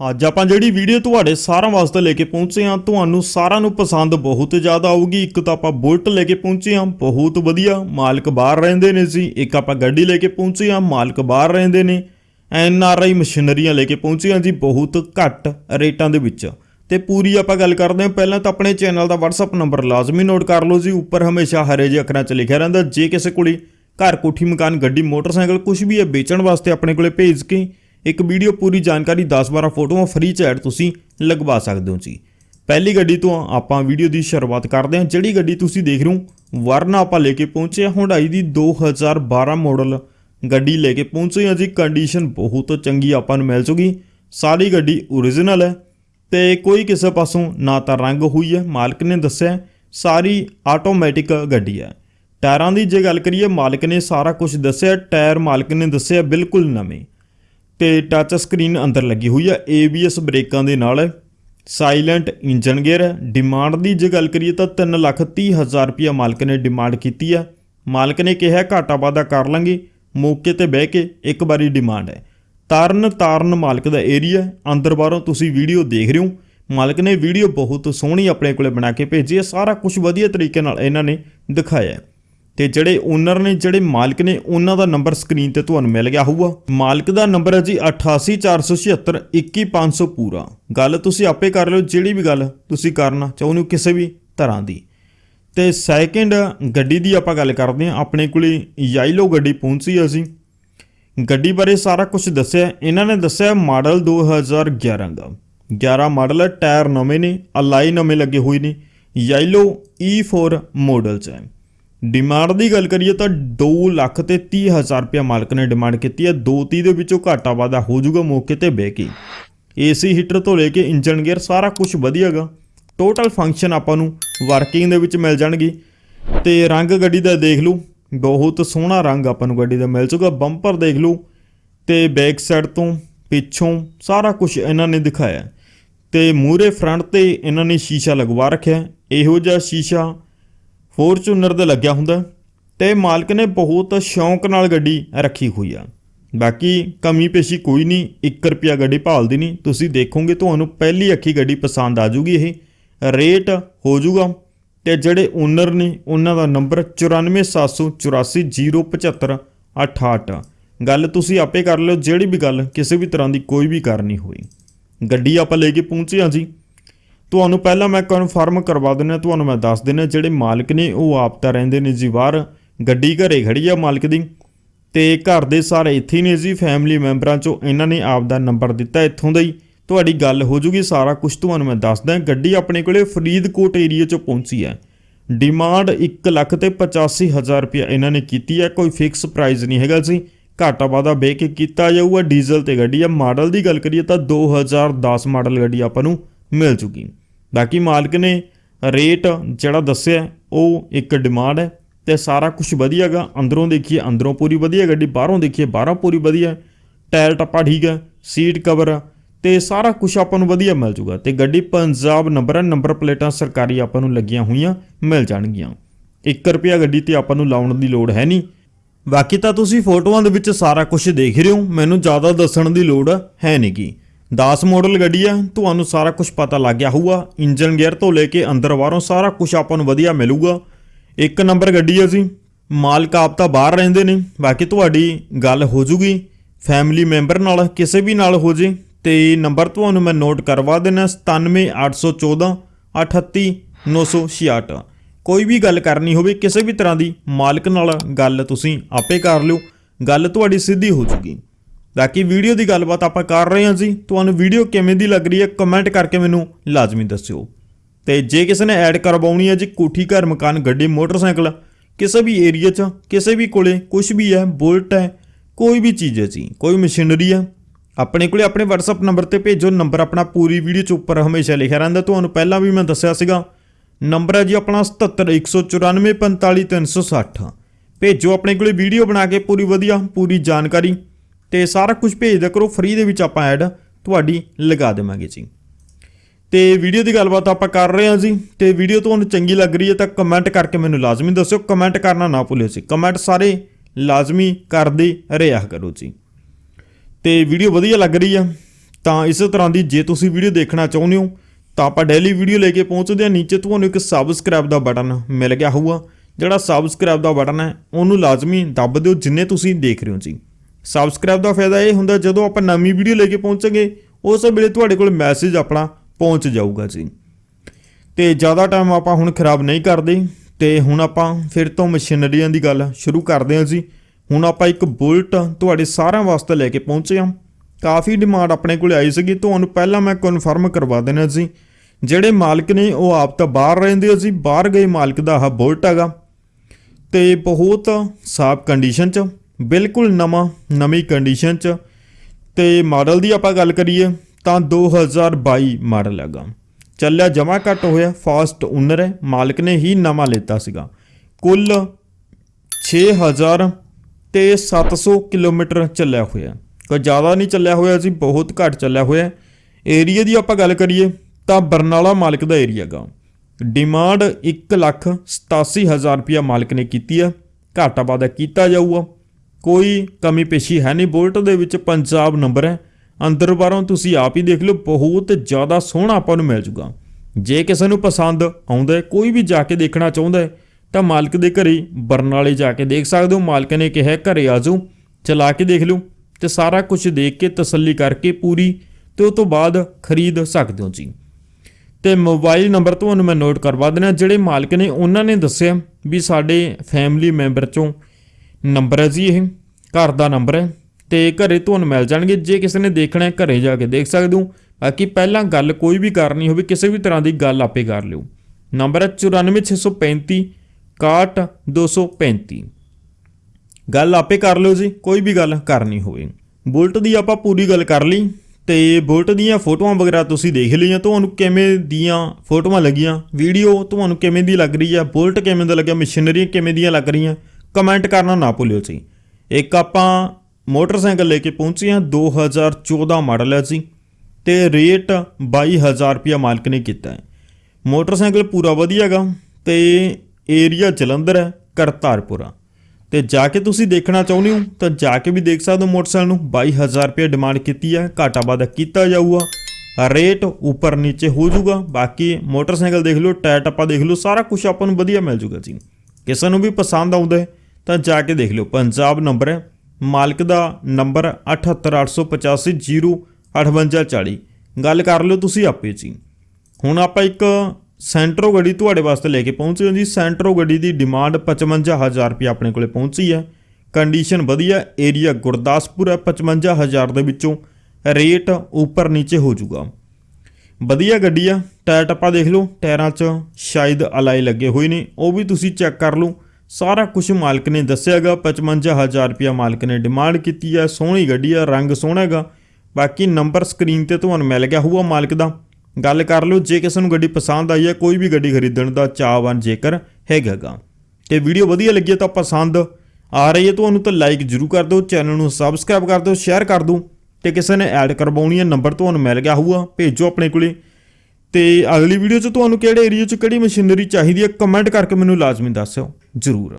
ਅੱਜ ਆਪਾਂ ਜਿਹੜੀ ਵੀਡੀਓ ਤੁਹਾਡੇ ਸਾਰਿਆਂ ਵਾਸਤੇ ਲੈ ਕੇ ਪਹੁੰਚੇ ਹਾਂ, ਤੁਹਾਨੂੰ ਸਾਰਿਆਂ ਨੂੰ ਪਸੰਦ ਬਹੁਤ ਜ਼ਿਆਦਾ ਆਊਗੀ। ਇੱਕ ਤਾਂ ਆਪਾਂ ਬੁਲਟ ਲੈ ਕੇ ਪਹੁੰਚੇ ਹਾਂ, ਬਹੁਤ ਵਧੀਆ। ਮਾਲਕ ਬਾਹਰ ਰਹਿੰਦੇ ਨੇ ਜੀ। ਇੱਕ ਆਪਾਂ ਗੱਡੀ ਲੈ ਕੇ ਪਹੁੰਚੇ ਹਾਂ, ਮਾਲਕ ਬਾਹਰ ਰਹਿੰਦੇ ਨੇ। ਐਨ ਆਰ ਆਈ ਮਸ਼ੀਨਰੀਆਂ ਲੈ ਕੇ ਪਹੁੰਚੇ ਹਾਂ ਜੀ, ਬਹੁਤ ਘੱਟ ਰੇਟਾਂ ਦੇ ਵਿੱਚ। ਤੇ ਪੂਰੀ ਆਪਾਂ ਗੱਲ ਕਰਦੇ ਹਾਂ, ਪਹਿਲਾਂ ਤਾਂ ਆਪਣੇ ਚੈਨਲ ਦਾ WhatsApp ਨੰਬਰ ਲਾਜ਼ਮੀ ਨੋਟ ਕਰ ਲਓ ਜੀ। ਉੱਪਰ ਹਮੇਸ਼ਾ ਹਰੇ ਜਿਹੇ ਅੱਖਰਾਂ 'ਚ ਲਿਖਿਆ ਰਹਿੰਦਾ, ਜੇ ਕਿਸੇ ਕੋਲੇ ਘਰ ਕੋਠੀ, ਮਕਾਨ, ਗੱਡੀ, ਮੋਟਰਸਾਈਕਲ ਕੁਝ ਵੀ ਹੈ, ਵੇਚਣ ਵਾਸਤੇ ਆਪਣੇ ਕੋਲੇ ਭੇਜ ਕੇ ਇੱਕ ਵੀਡੀਓ ਪੂਰੀ ਜਾਣਕਾਰੀ 10-12 ਫੋਟੋਆਂ ਫ੍ਰੀ ਚ ਐਡ ਤੁਸੀਂ ਲਗਵਾ ਸਕਦੇ ਹੋ ਜੀ। ਪਹਿਲੀ ਗੱਡੀ ਤੋਂ ਆਪਾਂ ਵੀਡੀਓ ਦੀ ਸ਼ੁਰੂਆਤ ਕਰਦੇ ਹਾਂ। ਜਿਹੜੀ ਗੱਡੀ ਤੁਸੀਂ ਦੇਖ ਰਹੇ ਹੋ, ਵਰਨਾ ਆਪਾਂ ਲੈ ਕੇ ਪਹੁੰਚੇ ਹਾਂ। ਹੁੰਡਾਈ ਦੀ 2012 ਮਾਡਲ ਗੱਡੀ ਲੈ ਕੇ ਪਹੁੰਚੇ ਹਾਂ ਜੀ। ਕੰਡੀਸ਼ਨ ਬਹੁਤ ਚੰਗੀ ਆਪਾਂ ਨੂੰ ਮਿਲ ਜੂਗੀ। ਸਾਰੀ ਗੱਡੀ ਓਰੀਜਨਲ ਹੈ ਤੇ ਕੋਈ ਕਿਸੇ ਪਾਸੋਂ ਨਾ ਤਾਂ ਰੰਗ ਹੋਈ ਹੈ। ਮਾਲਕ ਨੇ ਦੱਸਿਆ ਸਾਰੀ ਆਟੋਮੈਟਿਕ ਗੱਡੀ ਹੈ। ਟਾਇਰਾਂ ਦੀ ਜੇ ਗੱਲ ਕਰੀਏ, ਮਾਲਕ ਨੇ ਸਾਰਾ ਕੁਝ ਦੱਸਿਆ ਟਾਇਰ ਮਾਲਕ ਨੇ ਦੱਸਿਆ ਬਿਲਕੁਲ ਨਵੇਂ। ਤੇ ਟੱਚ ਸਕਰੀਨ ਅੰਦਰ ਲੱਗੀ ਹੋਈ ਹੈ ABS ਬ੍ਰੇਕਾਂ ਦੇ ਨਾਲ ਹੈ ਸਾਇਲੈਂਟ ਇੰਜਨ ਗੇਅਰ ਹੈ। ਡਿਮਾਂਡ ਦੀ ਜੇ ਗੱਲ ਕਰੀਏ ਤਾਂ 330000 ਰੁਪਇਆ ਮਾਲਕ ਨੇ ਡਿਮਾਂਡ ਕੀਤੀ ਹੈ ਮਾਲਕ ਨੇ ਕਿਹਾ, ਘਾਟਾ ਵਾਧਾ ਕਰ ਲਾਂਗੇ। ਮੌਕੇ ਤੇ ਬਹਿ ਕੇ ਇੱਕ ਵਾਰੀ ਡਿਮਾਂਡ ਹੈ। ਤਾਰਨ ਤਾਰਨ ਮਾਲਕ ਦਾ ਏਰੀਆ ਅੰਦਰ ਬਾਹਰੋਂ ਤੁਸੀਂ ਵੀਡੀਓ ਦੇਖ ਰਹੇ ਹੋ। ਮਾਲਕ ਨੇ ਵੀਡੀਓ ਬਹੁਤ ਸੋਹਣੀ ਆਪਣੇ ਕੋਲੇ ਬਣਾ ਕੇ ਭੇਜੀ ਹੈ। ਸਾਰਾ ਕੁਝ ਵਧੀਆ ਤਰੀਕੇ ਨਾਲ ਇਹਨਾਂ ਨੇ ਦਿਖਾਇਆ ਹੈ। ਤੇ ਜਿਹੜੇ ਓਨਰ ਨੇ, ਜਿਹੜੇ ਮਾਲਕ ਨੇ, ਉਹਨਾਂ ਦਾ ਨੰਬਰ ਸਕਰੀਨ ਤੇ ਤੁਹਾਨੂੰ ਮਿਲ ਗਿਆ ਹੋਊਗਾ। ਮਾਲਕ ਦਾ ਨੰਬਰ ਹੈ ਜੀ 88476 21500 ਪੂਰਾ। ਗੱਲ ਤੁਸੀਂ ਆਪੇ ਕਰ ਲਿਓ, ਜਿਹੜੀ ਵੀ ਗੱਲ ਤੁਸੀਂ ਕਰਨਾ ਚਾਹੁੰਦੇ ਹੋ ਕਿਸੇ ਵੀ ਤਰ੍ਹਾਂ ਦੀ। ਤੇ ਸੈਕਿੰਡ ਗੱਡੀ ਦੀ ਆਪਾਂ ਗੱਲ ਕਰਦੇ ਹਾਂ, ਆਪਣੇ ਕੋਲੇ ਯਾਈਲੋ ਗੱਡੀ ਪਹੁੰਚੀ ਅਸੀਂ ਗੱਡੀ ਬਾਰੇ ਸਾਰਾ ਕੁਝ ਦੱਸਿਆ ਇਹਨਾਂ ਨੇ ਦੱਸਿਆ ਮਾਡਲ 2011 ਦਾ। 11 ਮਾਡਲ ਹੈ, ਟਾਇਰ ਨਵੇਂ ਨੇ ਅਲਾਈ ਨਵੇਂ ਲੱਗੇ ਹੋਏ ਨੇ। ਯਾਈਲੋ E4 ਮਾਡਲ ਚ ਹੈ। ਡਿਮਾਂਡ ਦੀ ਗੱਲ ਕਰੀਏ ਤਾਂ 2 ਲੱਖ ਤੇ 30 ਹਜ਼ਾਰ ਰੁਪਇਆ ਮਾਲਕ ਨੇ ਡਿਮਾਂਡ ਕੀਤੀ ਹੈ। 230 ਦੇ ਵਿੱਚੋਂ ਘਾਟਾ ਵਾਧਾ ਹੋ ਜਾਊਗਾ ਮੌਕੇ ਤੇ ਬਹਿ ਕੇ। ਏਸੀ ਹੀਟਰ ਤੋਂ ਲੈ ਕੇ ਇੰਜਨ ਗੇਅਰ ਸਾਰਾ ਕੁਝ ਵਧੀਆਗਾ। ਟੋਟਲ ਫੰਕਸ਼ਨ ਆਪਾਂ ਨੂੰ ਵਰਕਿੰਗ ਦੇ ਵਿੱਚ ਮਿਲ ਜਾਣਗੇ। ਤੇ ਰੰਗ ਗੱਡੀ ਦਾ ਦੇਖ ਲਓ। ਬਹੁਤ ਸੋਹਣਾ ਰੰਗ ਆਪਾਂ ਨੂੰ ਗੱਡੀ ਦਾ ਮਿਲ ਜਾਊਗਾ। ਬੰਪਰ ਦੇਖ ਲਓ। ਤੇ ਬੈਕ ਸਾਈਡ ਤੋਂ ਪਿੱਛੋਂ ਸਾਰਾ ਕੁਝ ਇਹਨਾਂ ਨੇ ਦਿਖਾਇਆ। ਤੇ ਮੂਰੇ ਫਰੰਟ ਤੇ ਇਹਨਾਂ ਨੇ ਸ਼ੀਸ਼ਾ ਲਗਵਾ ਰੱਖਿਆ। ਇਹੋ ਜਿਹਾ ਸ਼ੀਸ਼ਾ ਫੋਰਚੂਨਰ ਦੇ ਲੱਗਿਆ ਹੁੰਦਾ ਤੇ ਮਾਲਕ ਨੇ ਬਹੁਤ ਸ਼ੌਂਕ ਨਾਲ ਗੱਡੀ ਰੱਖੀ ਹੋਈ ਆ। ਬਾਕੀ ਕਮੀ ਪੇਸ਼ੀ ਕੋਈ ਨਹੀਂ 1 ਰੁਪਿਆ ਗੱਡੀ ਭਾਲਦੀ ਨਹੀਂ। ਤੁਸੀਂ ਦੇਖੋਗੇ ਤੁਹਾਨੂੰ ਪਹਿਲੀ ਅੱਖੀ ਗੱਡੀ ਪਸੰਦ ਆ ਜੂਗੀ ਇਹ। ਰੇਟ ਹੋ ਜੂਗਾ ਤੇ ਜਿਹੜੇ ਓਨਰ ਨੇ, ਉਹਨਾਂ ਦਾ ਨੰਬਰ 9474807568 ਗੱਲ ਤੁਸੀਂ ਆਪੇ ਕਰ ਲਿਓ, ਜਿਹੜੀ ਵੀ ਗੱਲ ਕਿਸੇ ਵੀ ਤਰ੍ਹਾਂ ਦੀ ਕੋਈ ਵੀ ਕਰਨੀ ਹੋਈ। ਗੱਡੀ ਆਪਾਂ ਲੈ ਕੇ ਪਹੁੰਚੇ ਹਾਂ ਜੀ। ਤੁਹਾਨੂੰ ਪਹਿਲਾਂ ਮੈਂ ਕਨਫਰਮ ਕਰਵਾ ਦਿੰਦਾ, ਤੁਹਾਨੂੰ ਮੈਂ ਦੱਸ ਦਿੰਦਾ ਜਿਹੜੇ ਮਾਲਕ ਨੇ, ਉਹ ਆਪ ਤਾਂ ਰਹਿੰਦੇ ਨੇ ਜੀ ਬਾਹਰ। ਗੱਡੀ ਘਰੇ ਖੜੀ ਆ ਮਾਲਕ ਦੀ ਤੇ ਘਰ ਦੇ ਸਾਰੇ ਇੱਥੇ ਨੇ ਜੀ ਫੈਮਿਲੀ ਮੈਂਬਰਾਂ ਚੋਂ ਇਹਨਾਂ ਨੇ ਆਪ ਦਾ ਨੰਬਰ ਦਿੱਤਾ ਇੱਥੋਂ ਦਾ ਹੀ। ਤੁਹਾਡੀ ਗੱਲ ਹੋ ਜੂਗੀ, ਸਾਰਾ ਕੁਝ ਤੁਹਾਨੂੰ ਮੈਂ ਦੱਸਦਾ, ਗੱਡੀ ਆਪਣੇ ਕੋਲੇ ਫਰੀਦਕੋਟ ਏਰੀਆ ਚੋਂ ਪਹੁੰਚੀ ਹੈ। ਡਿਮਾਂਡ 1 ਲੱਖ ਤੇ 85 ਹਜ਼ਾਰ ਰੁਪਇਆ ਇਹਨਾਂ ਨੇ ਕੀਤੀ ਹੈ, ਕੋਈ ਫਿਕਸ ਪ੍ਰਾਈਸ ਨਹੀਂ ਹੈਗਾ ਜੀ। ਘਾਟਾ ਵਾਦਾ ਬੇ ਕੇ ਕੀਤਾ ਜਾਊਗਾ ਡੀਜ਼ਲ ਤੇ ਗੱਡੀ ਆ। ਮਾਡਲ ਦੀ ਗੱਲ ਕਰੀਏ ਤਾਂ 2010 ਮਾਡਲ ਗੱਡੀ ਆਪਾਂ ਨੂੰ ਮਿਲ ਜੂਗੀ ਬਾਕੀ ਮਾਲਕ ਨੇ ਰੇਟ ਜਿਹੜਾ ਦੱਸਿਆ, ਉਹ ਇੱਕ ਡਿਮਾਂਡ ਹੈ ਤੇ ਸਾਰਾ ਕੁਝ ਵਧੀਆਗਾ ਅੰਦਰੋਂ ਦੇਖੀਏ, ਅੰਦਰੋਂ ਪੂਰੀ ਵਧੀਆ ਗੱਡੀ, ਬਾਹਰੋਂ ਦੇਖੀਏ, ਬਾਹਰੋਂ ਪੂਰੀ ਵਧੀਆ। ਟਾਇਰ ਟੱਪਾ ਠੀਕ ਹੈ, ਸੀਟ ਕਵਰ ਤੇ ਸਾਰਾ ਕੁਝ ਆਪਾਂ ਨੂੰ ਵਧੀਆ ਮਿਲ ਜੂਗਾ ਤੇ ਗੱਡੀ ਪੰਜਾਬ ਨੰਬਰ ਹੈ ਨੰਬਰ ਪਲੇਟਾਂ ਸਰਕਾਰੀ ਆਪਾਂ ਨੂੰ ਲੱਗੀਆਂ ਹੋਈਆਂ, ਮਿਲ ਜਾਣਗੀਆਂ। 1 ਰੁਪਿਆ ਗੱਡੀ ਤੇ ਆਪਾਂ ਨੂੰ ਲਾਉਣ ਦੀ ਲੋੜ ਹੈ ਨਹੀਂ। ਬਾਕੀ ਤਾਂ ਤੁਸੀਂ ਫੋਟੋਆਂ ਦੇ ਵਿੱਚ ਸਾਰਾ ਕੁਝ ਦੇਖ ਰਹੇ ਹੋ, ਮੈਨੂੰ ਜ਼ਿਆਦਾ ਦੱਸਣ ਦੀ ਲੋੜ ਹੈ ਨਹੀਂਗੀ 10 ਮਾਡਲ ਗੱਡੀ ਆ, ਤੁਹਾਨੂੰ ਸਾਰਾ ਕੁਝ ਪਤਾ ਲੱਗ ਗਿਆ ਹੋਊਗਾ। ਇੰਜਨ ਗੇਅਰ ਤੋਂ ਲੈ ਕੇ ਅੰਦਰ ਬਾਹਰੋਂ ਸਾਰਾ ਕੁਝ ਆਪਾਂ ਨੂੰ ਵਧੀਆ ਮਿਲੂਗਾ। ਇੱਕ ਨੰਬਰ ਗੱਡੀ ਆ ਜੀ, ਮਾਲਕ ਆਪ ਤਾਂ ਬਾਹਰ ਰਹਿੰਦੇ ਨੇ, ਬਾਕੀ ਤੁਹਾਡੀ ਗੱਲ ਹੋ ਜੂਗੀ। ਫੈਮਿਲੀ ਮੈਂਬਰ ਨਾਲ, ਕਿਸੇ ਵੀ ਨਾਲ ਹੋ ਜੇ, ਤੇ ਨੰਬਰ ਤੁਹਾਨੂੰ ਮੈਂ ਨੋਟ ਕਰਵਾ ਦੇਣਾ 97814 38966 ਕੋਈ ਵੀ ਗੱਲ ਕਰਨੀ ਹੋਵੇ, ਕਿਸੇ ਵੀ ਤਰ੍ਹਾਂ ਦੀ ਮਾਲਕ ਨਾਲ ਗੱਲ ਤੁਸੀਂ ਆਪੇ ਕਰ ਲਿਓ, ਗੱਲ ਤੁਹਾਡੀ ਸਿੱਧੀ ਹੋ ਜੂਗੀ। ਬਾਕੀ ਵੀਡੀਓ ਦੀ ਗੱਲਬਾਤ ਆਪਾਂ ਕਰ ਰਹੇ ਹਾਂ ਜੀ। ਤੁਹਾਨੂੰ ਵੀਡੀਓ ਕਿਵੇਂ ਦੀ ਲੱਗ ਰਹੀ ਹੈ ਕਮੈਂਟ ਕਰਕੇ ਮੈਨੂੰ ਲਾਜ਼ਮੀ ਦੱਸਿਓ। ਤੇ ਜੇ ਕਿਸੇ ਨੇ ਐਡ ਕਰਵਾਉਣੀ ਹੈ ਜੀ, ਕੋਠੀ ਘਰ, ਮਕਾਨ, ਗੱਡੀ, ਮੋਟਰਸਾਈਕਲ, ਕਿਸੇ ਵੀ ਏਰੀਆ 'ਚ, ਕਿਸੇ ਵੀ ਕੋਲੇ ਕੁਝ ਵੀ ਹੈ, ਬੁਲਟ ਹੈ, ਕੋਈ ਵੀ ਚੀਜ਼ ਹੈ ਜੀ, ਕੋਈ ਮਸ਼ੀਨਰੀ ਹੈ, ਆਪਣੇ ਕੋਲੇ ਆਪਣੇ WhatsApp ਨੰਬਰ ਤੇ ਭੇਜੋ, ਨੰਬਰ ਆਪਣਾ ਪੂਰੀ ਵੀਡੀਓ 'ਚ ਉੱਪਰ ਹਮੇਸ਼ਾ ਲਿਖਿਆ ਰਹਿੰਦਾ। ਤੁਹਾਨੂੰ ਪਹਿਲਾਂ ਵੀ ਮੈਂ ਦੱਸਿਆ ਸੀਗਾ, ਨੰਬਰ ਹੈ ਜੀ ਆਪਣਾ 7714945360 ਭੇਜੋ ਆਪਣੇ ਕੋਲੇ ਵੀਡੀਓ ਬਣਾ ਕੇ, ਪੂਰੀ ਵਧੀਆ, ਪੂਰੀ ਜਾਣਕਾਰੀ। ਤੇ ਸਾਰਾ ਕੁਝ ਭੇਜ ਦਿਆ ਕਰੋ ਫ੍ਰੀ ਦੇ ਵਿੱਚ ਆਪਾਂ ਐਡ ਤੁਹਾਡੀ ਲਗਾ ਦੇਵਾਂਗੇ ਜੀ। ਤੇ ਵੀਡੀਓ ਦੀ ਗੱਲਬਾਤ ਆਪਾਂ ਕਰ ਰਹੇ ਹਾਂ ਜੀ। ਤੇ ਵੀਡੀਓ ਤੁਹਾਨੂੰ ਚੰਗੀ ਲੱਗ ਰਹੀ ਹੈ ਤਾਂ ਕਮੈਂਟ ਕਰਕੇ ਮੈਨੂੰ ਲਾਜ਼ਮੀ ਦੱਸਿਓ। ਕਮੈਂਟ ਕਰਨਾ ਨਾ ਭੁੱਲਿਓ ਜੀ। ਕਮੈਂਟ ਸਾਰੇ ਲਾਜ਼ਮੀ ਕਰਦੇ ਰਿਹਾ ਕਰੋ ਜੀ। ਤੇ ਵੀਡੀਓ ਵਧੀਆ ਲੱਗ ਰਹੀ ਆ ਤਾਂ ਇਸੇ ਤਰ੍ਹਾਂ ਦੀ ਜੇ ਤੁਸੀਂ ਵੀਡੀਓ ਦੇਖਣਾ ਚਾਹੁੰਦੇ ਹੋ, ਤਾਂ ਆਪਾਂ ਡੇਲੀ ਵੀਡੀਓ ਲੈ ਕੇ ਪਹੁੰਚਦੇ ਹਾਂ। ਨੀਚੇ ਤੁਹਾਨੂੰ ਇੱਕ ਸਬਸਕ੍ਰਾਈਬ ਦਾ ਬਟਨ ਮਿਲ ਗਿਆ ਹੋਊਗਾ। ਜਿਹੜਾ ਸਬਸਕ੍ਰਾਈਬ ਦਾ ਬਟਨ ਹੈ, ਉਹਨੂੰ ਲਾਜ਼ਮੀ ਦੱਬ ਦਿਓ ਜਿੰਨੇ ਤੁਸੀਂ ਦੇਖ ਰਹੇ ਹੋ ਜੀ। ਸਬਸਕ੍ਰਾਈਬ ਦਾ ਫਾਇਦਾ ਇਹ ਹੁੰਦਾ ਜਦੋਂ ਆਪਾਂ ਨਵੀਂ ਵੀਡੀਓ ਲੈ ਕੇ ਪਹੁੰਚਾਂਗੇ, ਉਸ ਵੇਲੇ ਤੁਹਾਡੇ ਕੋਲ ਮੈਸੇਜ ਆਪਣਾ ਪਹੁੰਚ ਜਾਊਗਾ ਜੀ। ਤੇ ਜ਼ਿਆਦਾ ਟਾਈਮ ਆਪਾਂ ਹੁਣ ਖਰਾਬ ਨਹੀਂ ਕਰਦੇ ਤੇ ਹੁਣ ਆਪਾਂ ਫਿਰ ਤੋਂ ਮਸ਼ੀਨਰੀਆਂ ਦੀ ਗੱਲ ਸ਼ੁਰੂ ਕਰਦੇ ਹਾਂ ਜੀ। ਹੁਣ ਆਪਾਂ ਇੱਕ ਬੁਲਟ ਤੁਹਾਡੇ ਸਾਰਿਆਂ ਵਾਸਤੇ ਲੈ ਕੇ ਪਹੁੰਚੇ ਹਾਂ। ਕਾਫੀ ਡਿਮਾਂਡ ਆਪਣੇ ਕੋਲ ਆਈ ਸੀਗੀ, ਤੁਹਾਨੂੰ ਪਹਿਲਾਂ ਮੈਂ ਕਨਫਰਮ ਕਰਵਾ ਦੇਣਾ ਜੀ। ਜਿਹੜੇ ਮਾਲਕ ਨੇ ਉਹ ਆਪ ਤਾਂ ਬਾਹਰ ਰਹਿੰਦੇ ਹੋ ਜੀ, ਬਾਹਰ ਗਏ ਮਾਲਕ ਦਾ ਆਹ ਬੁਲਟ ਹੈਗਾ। ਤੇ ਬਹੁਤ ਸਾਫ਼ ਕੰਡੀਸ਼ਨ 'ਚ ਬਿਲਕੁਲ ਨਵਾਂ, ਨਵੀਂ ਕੰਡੀਸ਼ਨ 'ਚ ਤੇ ਮਾਡਲ ਦੀ ਆਪਾਂ ਗੱਲ ਕਰੀਏ ਤਾਂ 2022 ਮਾਡਲ ਹੈਗਾ। ਚੱਲਿਆ ਜਮਾ ਘੱਟ ਹੋਇਆ ਫਾਸਟ ਓਨਰ ਹੈ, ਮਾਲਕ ਨੇ ਹੀ ਨਵਾਂ ਲਿੱਤਾ ਸੀਗਾ। ਕੁੱਲ 6000 ਤੇ 700 ਕਿਲੋਮੀਟਰ ਚੱਲਿਆ ਹੋਇਆ। ਕੋਈ ਜ਼ਿਆਦਾ ਨਹੀਂ ਚੱਲਿਆ ਹੋਇਆ ਸੀ, ਬਹੁਤ ਘੱਟ ਚੱਲਿਆ ਹੋਇਆ। ਏਰੀਆ ਦੀ ਆਪਾਂ ਗੱਲ ਕਰੀਏ ਤਾਂ ਬਰਨਾਲਾ ਮਾਲਕ ਦਾ ਏਰੀਆ ਹੈਗਾ। ਡਿਮਾਂਡ 187000 ਰੁਪਇਆ ਮਾਲਕ ਨੇ ਕੀਤੀ ਆ। ਘਾਟਾ ਵਾਧਾ ਕੀਤਾ ਜਾਊਗਾ। ਕੋਈ ਕਮੀ ਪੇਸ਼ੀ ਹੈ ਨਹੀਂ। ਬੁਲਟ ਦੇ ਵਿੱਚ ਪੰਜਾਬ ਨੰਬਰ ਹੈ। ਅੰਦਰ ਬਾਹਰੋਂ ਤੁਸੀਂ ਆਪ ਹੀ ਦੇਖ ਲਓ, ਬਹੁਤ ਜ਼ਿਆਦਾ ਸੋਹਣਾ ਆਪਾਂ ਨੂੰ ਮਿਲ ਜੂਗਾ। ਜੇ ਕਿਸੇ ਨੂੰ ਪਸੰਦ ਆਉਂਦਾ ਕੋਈ ਵੀ ਜਾ ਕੇ ਦੇਖਣਾ ਚਾਹੁੰਦਾ ਹੈ, ਤਾਂ ਮਾਲਕ ਦੇ ਘਰੇ ਬਰਨਾਲੇ ਜਾ ਕੇ ਦੇਖ ਸਕਦੇ ਹੋ। ਮਾਲਕ ਨੇ ਕਿਹਾ ਘਰੇ ਆ ਜਾਓ, ਚਲਾ ਕੇ ਦੇਖ ਲਓ ਤੇ ਸਾਰਾ ਕੁਝ ਦੇਖ ਕੇ ਤਸੱਲੀ ਕਰਕੇ ਪੂਰੀ ਤੇ ਉਸ ਤੋਂ ਬਾਅਦ ਖਰੀਦ ਸਕਦੇ ਹੋ ਜੀ। ਤੇ ਮੋਬਾਈਲ ਨੰਬਰ ਤੁਹਾਨੂੰ ਮੈਂ ਨੋਟ ਕਰਵਾ ਦਿੰਦਾ, ਜਿਹੜੇ ਮਾਲਕ ਨੇ ਉਹਨਾਂ ਨੇ ਦੱਸਿਆ ਵੀ ਸਾਡੇ ਫੈਮਿਲੀ ਮੈਂਬਰ ਚੋਂ ਨੰਬਰ ਹੈ ਜੀ ਇਹ, ਘਰ ਦਾ ਨੰਬਰ ਹੈ, ਤੇ ਘਰੇ ਤੁਹਾਨੂੰ ਮਿਲ ਜਾਣਗੇ, ਜੇ ਕਿਸੇ ਨੇ ਦੇਖਣਾ ਹੈ, ਘਰੇ ਜਾ ਕੇ ਦੇਖ ਸਕਦੇ ਹੋ। ਬਾਕੀ ਪਹਿਲਾਂ ਗੱਲ ਕੋਈ ਵੀ ਕਰਨੀ ਹੋਵੇ, ਕਿਸੇ ਵੀ ਤਰ੍ਹਾਂ ਦੀ ਗੱਲ ਆਪੇ ਕਰ ਲਿਓ। ਨੰਬਰ ਹੈ 94635 61235 ਗੱਲ ਆਪੇ ਕਰ ਲਿਓ ਜੀ, ਕੋਈ ਵੀ ਗੱਲ ਕਰਨੀ ਹੋਵੇ। ਬੁਲਟ ਦੀ ਆਪਾਂ ਪੂਰੀ ਗੱਲ ਕਰ ਲਈ, ਤੇ ਬੁਲਟ ਦੀਆਂ ਫੋਟੋਆਂ ਵਗੈਰਾ ਤੁਸੀਂ ਦੇਖ ਲਈਆਂ, ਤੁਹਾਨੂੰ ਕਿਵੇਂ ਦੀਆਂ ਫੋਟੋਆਂ ਲੱਗੀਆਂ, ਵੀਡੀਓ ਤੁਹਾਨੂੰ ਕਿਵੇਂ ਦੀ ਲੱਗ ਰਹੀ ਹੈ ਬੁਲਟ ਕਿਵੇਂ ਦਾ ਲੱਗਿਆ ਮਸ਼ੀਨਰੀ ਕਿਵੇਂ ਦੀਆਂ ਲੱਗ ਰਹੀਆਂ ਕਮੈਂਟ ਕਰਨਾ ਨਾ ਭੁੱਲਿਓ ਜੀ। ਇੱਕ ਆਪਾਂ ਮੋਟਰਸਾਈਕਲ ਲੈ ਕੇ ਪਹੁੰਚੇ ਹਾਂ 2014 ਮਾਡਲ ਹੈ ਜੀ ਤੇ ਰੇਟ 22000 ਰੁਪਇਆ ਮਾਲਕ ਨੇ ਕੀਤਾ ਹੈ। ਮੋਟਰਸਾਈਕਲ ਪੂਰਾ ਵਧੀਆ ਹੈਗਾ ਤੇ ਏਰੀਆ ਜਲੰਧਰ ਹੈ, ਕਰਤਾਰਪੁਰਾ ਤੇ ਜਾ ਕੇ ਤੁਸੀਂ ਦੇਖਣਾ ਚਾਹੁੰਦੇ ਹੋ ਤਾਂ ਜਾ ਕੇ ਵੀ ਦੇਖ ਸਕਦੇ ਹੋ ਮੋਟਰਸਾਈਕਲ ਨੂੰ। 22000 ਰੁਪਏ ਡਿਮਾਂਡ ਕੀਤੀ ਹੈ, ਘਾਟਾ ਵਾਧਾ ਕੀਤਾ ਜਾਊਗਾ। ਰੇਟ ਉੱਪਰ ਨੀਚੇ ਹੋ ਜਾਊਗਾ। ਬਾਕੀ ਮੋਟਰਸਾਈਕਲ ਦੇਖ ਲਓ, ਟਾਇਰ ਟੱਪਾ ਦੇਖ ਲਓ, ਸਾਰਾ ਕੁਝ ਆਪਾਂ ਨੂੰ ਵਧੀਆ ਮਿਲ ਜਾਊਗਾ ਜੀ। ਕਿਸੇ ਨੂੰ ਵੀ ਪਸੰਦ ਆਉਂਦਾ ਹੈ ਤਾਂ ਜਾ ਕੇ ਦੇਖ ਲਿਓ ਪੰਜਾਬ ਨੰਬਰ ਹੈ ਮਾਲਕ ਦਾ ਨੰਬਰ 7885505840 ਗੱਲ ਕਰ ਲਿਓ ਤੁਸੀਂ ਆਪੇ ਜੀ ਹੁਣ ਆਪਾਂ ਇੱਕ ਸੈਂਟਰੋ ਗੱਡੀ ਤੁਹਾਡੇ ਵਾਸਤੇ ਲੈ ਕੇ ਪਹੁੰਚੇ ਹਾਂ ਜੀ ਸੈਂਟਰੋ ਗੱਡੀ ਦੀ ਡਿਮਾਂਡ 55000 ਰੁਪਏ ਆਪਣੇ ਕੋਲੇ ਪਹੁੰਚੀ ਹੈ ਕੰਡੀਸ਼ਨ ਵਧੀਆ ਏਰੀਆ ਗੁਰਦਾਸਪੁਰ ਹੈ 55000 ਦੇ ਵਿੱਚੋਂ ਰੇਟ ਉੱਪਰ ਨੀਚੇ ਹੋ ਜਾਊਗਾ ਵਧੀਆ ਗੱਡੀ ਆ ਟਾਇਰ ਟੱਪਾ ਦੇਖ ਲਓ ਟਾਇਰਾਂ 'ਚ ਸ਼ਾਇਦ ਅਲਾਈ ਲੱਗੇ ਹੋਏ ਨੇ ਉਹ ਵੀ ਤੁਸੀਂ ਚੈੱਕ ਕਰ ਲਓ ਸਾਰਾ ਕੁਝ ਮਾਲਕ ਨੇ ਦੱਸਿਆਗਾ 55000 ਰੁਪਇਆ ਮਾਲਕ ਨੇ ਡਿਮਾਂਡ ਕੀਤੀ ਹੈ ਸੋਹਣੀ ਗੱਡੀ ਆ, ਰੰਗ ਸੋਹਣਾ ਹੈਗਾ। ਬਾਕੀ ਨੰਬਰ ਸਕਰੀਨ ਤੇ ਤੁਹਾਨੂੰ ਮਿਲ ਗਿਆ ਹੋਊਗਾ ਮਾਲਕ ਦਾ। ਗੱਲ ਕਰ ਲਓ, ਜੇ ਕਿਸੇ ਨੂੰ ਗੱਡੀ ਪਸੰਦ ਆਈ ਹੈ ਕੋਈ ਵੀ ਗੱਡੀ ਖਰੀਦਣ ਦਾ ਚਾਹਵਾਨ ਜੇਕਰ ਹੈਗਾਗਾ। ਤੇ ਵੀਡੀਓ ਵਧੀਆ ਲੱਗੀ ਹੈ ਤਾਂ ਪਸੰਦ ਆ ਰਹੀ ਹੈ ਤੁਹਾਨੂੰ ਤਾਂ ਲਾਈਕ ਜਰੂਰ ਕਰ ਦਿਓ ਚੈਨਲ ਨੂੰ ਸਬਸਕ੍ਰਾਈਬ ਕਰ ਦਿਓ ਸ਼ੇਅਰ ਕਰ ਦਿਓ। ਤੇ ਕਿਸੇ ਨੇ ਐਡ ਕਰਵਾਉਣੀ ਹੈ ਨੰਬਰ ਤੁਹਾਨੂੰ ਮਿਲ ਗਿਆ ਹੋਊਗਾ, ਭੇਜੋ ਆਪਣੇ ਕੋਲੇ। ਤੇ ਅਗਲੀ ਵੀਡੀਓ 'ਚ ਤੁਹਾਨੂੰ ਕਿਹੜੇ ਏਰੀਆ 'ਚ ਕਿਹੜੀ ਮਸ਼ੀਨਰੀ ਚਾਹੀਦੀ ਹੈ ਕਮੈਂਟ ਕਰਕੇ ਮੈਨੂੰ ਲਾਜ਼ਮੀ ਦੱਸਿਓ, ਜਰੂਰ।